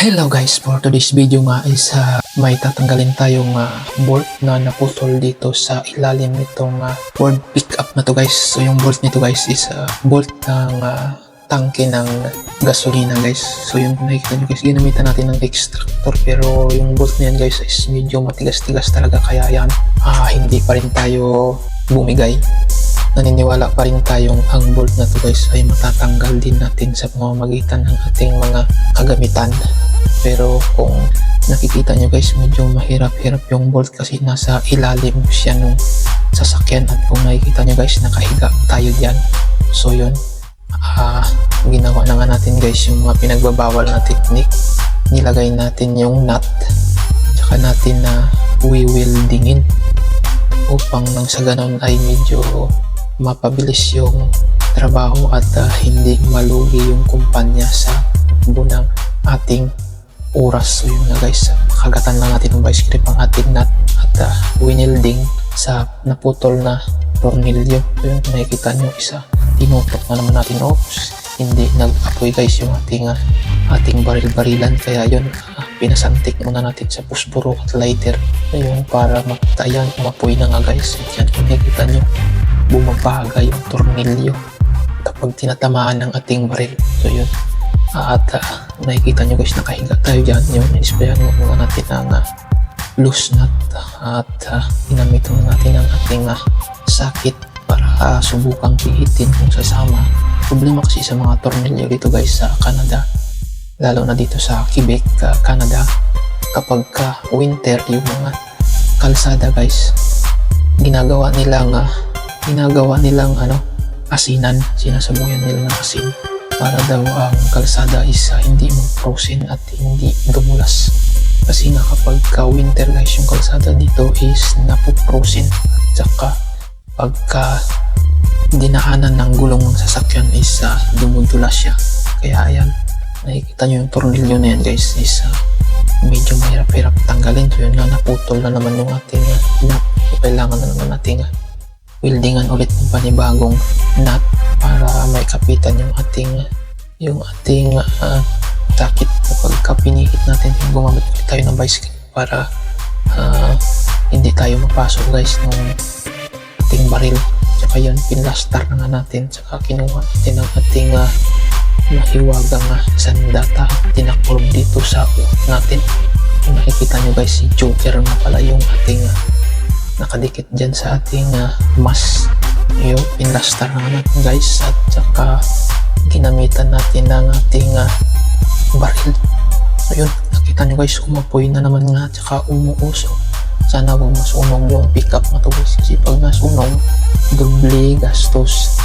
Hello guys, for today's video nga is uh, may tatanggalin tayong uh, bolt na naputol dito sa ilalim nitong uh, board pickup na to guys. So yung bolt nito guys is uh, bolt ng uh, tangke ng gasolina guys. So yung nakikita nyo guys, ginamitan natin ng extractor pero yung bolt na yan guys is medyo matigas-tigas talaga kaya yan ah, hindi pa rin tayo bumigay naniniwala pa rin tayong ang bolt na to guys ay matatanggal din natin sa pamamagitan ng ating mga kagamitan. Pero kung nakikita nyo guys, medyo mahirap-hirap yung bolt kasi nasa ilalim siya nung sasakyan at kung nakikita nyo guys, nakahiga tayo dyan. So yun, ah ginawa na nga natin guys yung mga pinagbabawal na technique. Nilagay natin yung nut, tsaka natin na wiwildingin upang nang sa ganun ay medyo mapabilis yung trabaho at uh, hindi malugi yung kumpanya sa bunang ating oras. So yun nga guys, makagatan lang natin ng vice grip ang ating nut at uh, winilding sa naputol na tornilyo. So yun, nakikita nyo isa, tinutok na naman natin. Oops, hindi nag-apoy guys yung ating uh, ating baril-barilan kaya yun uh, pinasantik muna natin sa puspuro at lighter ayun para makita yan umapoy na nga guys at yan kung nakikita nyo bumabaga yung tornilyo kapag tinatamaan ng ating baril. So yun. At uh, nakikita nyo guys, nakahiga tayo dyan. Yun, ispayan mo muna natin ang uh, loose nut. At uh, ginamit muna natin ang ating uh, sakit para uh, subukang pihitin kung sasama. Problema kasi sa mga tornilyo dito guys sa Canada, lalo na dito sa Quebec, uh, Canada, kapag ka winter yung mga kalsada guys, ginagawa nilang uh, ginagawa nilang ano, asinan, sinasabuyan nila ng asin para daw ang kalsada is hindi mag-frozen at hindi dumulas. Kasi nga kapag ka winter guys yung kalsada dito is napo-frozen at saka pagka dinaanan ng gulong ng sasakyan is uh, dumudulas siya. Kaya ayan, nakikita nyo yung tornilyo na yan guys is uh, medyo mahirap-hirap tanggalin. So yun nga, naputol na naman yung ating uh, nut. So, kailangan na naman nating uh, weldingan ulit ng panibagong nut para may kapitan yung ating yung ating uh, takip kapag pinihit natin yung gumamit tayo ng bicycle para uh, hindi tayo mapasok guys ng ating baril. Tsaka yun pinlastar na nga natin. Tsaka kinuha natin ang ating uh, mahiwagang uh, sandata tinakulog dito sa uot natin. Kung nakikita nyo guys si Joker nga pala yung ating uh, nakadikit dyan sa ating uh, mas yung pinlastar na natin guys. At saka ginamitan natin ng ating uh, baril. Ayun nakita nyo guys umapoy na naman nga at saka umuusok. Sana wag masunog yung pickup na to guys kasi pag nasunog doble gastos.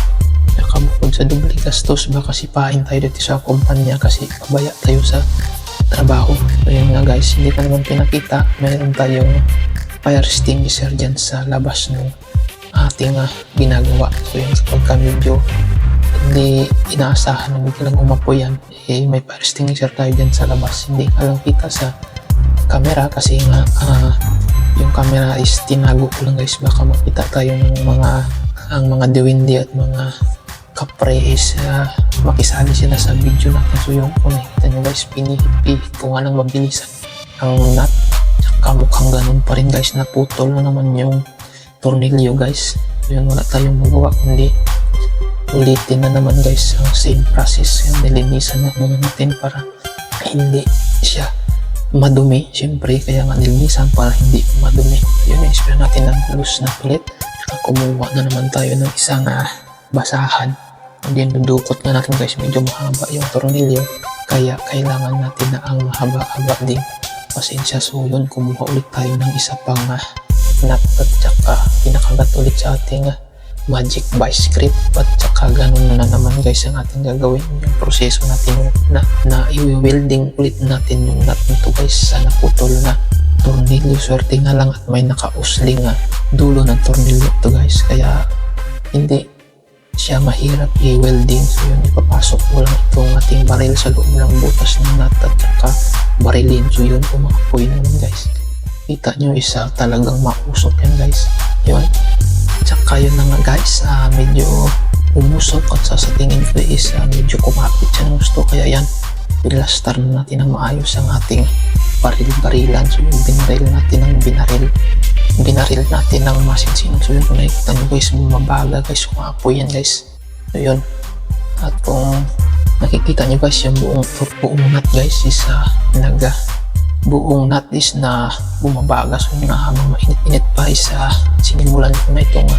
Saka bukod sa doble gastos baka sipahin tayo dito sa kumpanya kasi pabaya tayo sa trabaho. So yun nga guys hindi pa naman pinakita meron tayong fire extinguisher dyan sa labas ng ating uh, ginagawa. So yun, kapag ka medyo hindi inaasahan na biglang umapoy yan, eh, may fire extinguisher tayo dyan sa labas. Hindi ka lang kita sa camera kasi nga uh, yung camera is tinago ko lang guys. Baka makita tayo ng mga ang mga diwindi at mga kapre is uh, makisali sila sa video natin. So yung kung nakikita nyo guys, pinihit-pihit ko nga lang mabilisan ang nut mukhang ganun pa rin guys naputol na naman yung tornilyo guys yun wala tayong magawa kundi ulitin na naman guys ang same process yung nilinisan na muna natin para hindi siya madumi. Syempre kaya nga nilinisan para hindi madumi. Yun i-spray natin ng loose na ulit saka kumuha na naman tayo ng isang uh, basahan. Hindi dudukot nga natin guys medyo mahaba yung tornilyo. Kaya kailangan natin na ang mahaba-haba din. Pasensya so yun kumuha ulit tayo ng isa pang uh, nut at saka pinakagat ulit sa ating uh, magic vice grip at saka ganun na, naman guys ang ating gagawin. Yung proseso natin na, na i-welding ulit natin yung nut nito guys. Sa naputol na. Tornilyo swerte na lang at may nakausling uh, dulo ng tornilyo to guys. Kaya hindi siya mahirap i-welding. So yun ipapasok mo lang itong ating baril sa loob ng butas ng nut at saka barilin. So yun umakapoy naman guys. Kita nyo isa talagang mausok yan guys. Yun tsaka yun na nga guys uh, medyo umusok at sa, sa tingin ko is uh, medyo kumapit siya ng gusto kaya yan pilastar na natin ng maayos ang ating baril-barilan. So yung binaril natin ng binaril. Binaril natin ng masinsinan. So yun kung nakikita nyo guys, bumabaga guys, umapoy yan guys. So yun. At kung nakikita nyo guys, yung buong, buong nut guys is uh, naga buong nut is na bumabaga. So yun nga habang mainit-init pa is uh, sinimulan ko na itong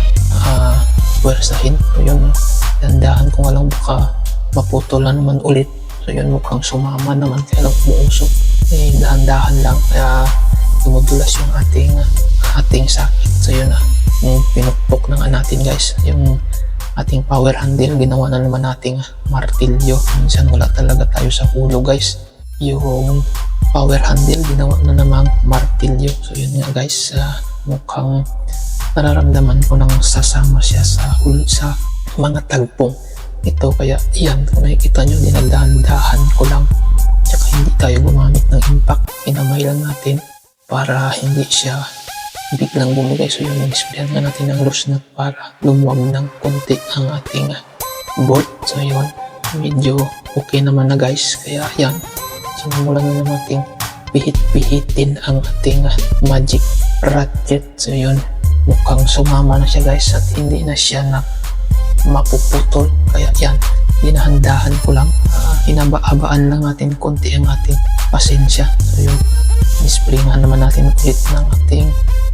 uh, puwersahin. So yun, dandahan ko nga lang baka maputulan naman ulit. So yun mukhang sumama naman kaya lang umuusok. Eh, dahan-dahan lang kaya tumudulas yung ating ating sakit. So yun na, yung pinukpok na nga natin guys. Yung ating power handle, ginawa na naman nating martilyo. Minsan wala talaga tayo sa ulo guys. Yung power handle, ginawa na namang martilyo. So yun nga guys, ah, mukhang nararamdaman ko nang sasama siya sa hul sa mga tagpong ito. Kaya yan kung nakikita nyo dinadahan-dahan ko lang. Tsaka hindi tayo gumamit ng impact. Pinamay lang natin para hindi siya biglang bumigay. So yun in-sprayan nga natin ng loose nut para lumuwag ng konti ang ating bolt. So yun medyo okay naman na guys. Kaya yan sinimulan na natin pihit-pihitin ang ating magic ratchet. So yun. Mukhang sumama na siya guys at hindi na siya na mapuputol. Kaya yan. Dinahandahan ko lang. Uh, hinaba-habaan lang natin konti ang ating pasensya. So yun. Display nga naman natin ulit ng ating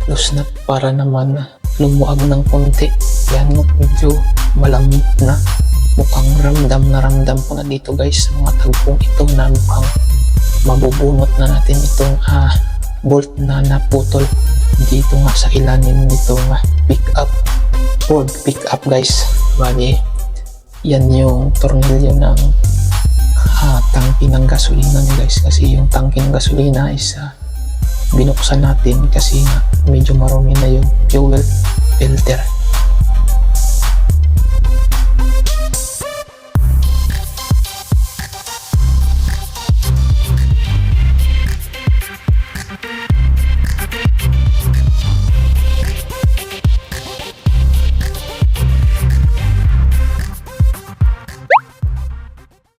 loose nut para naman lumuag ng konti. Yan medyo malambot na. Mukhang ramdam na ramdam ko na dito guys sa mga tagpong ito na mukhang mabubunot na natin itong ah, bolt na naputol dito nga sa ilalim nitong uh, pick up Ford pick up guys. Bali yan yung tornilyo ng ah, tangki ng gasolina niya guys. Kasi yung tangki ng gasolina is ah, binuksan natin kasi nga medyo marumi na yung fuel filter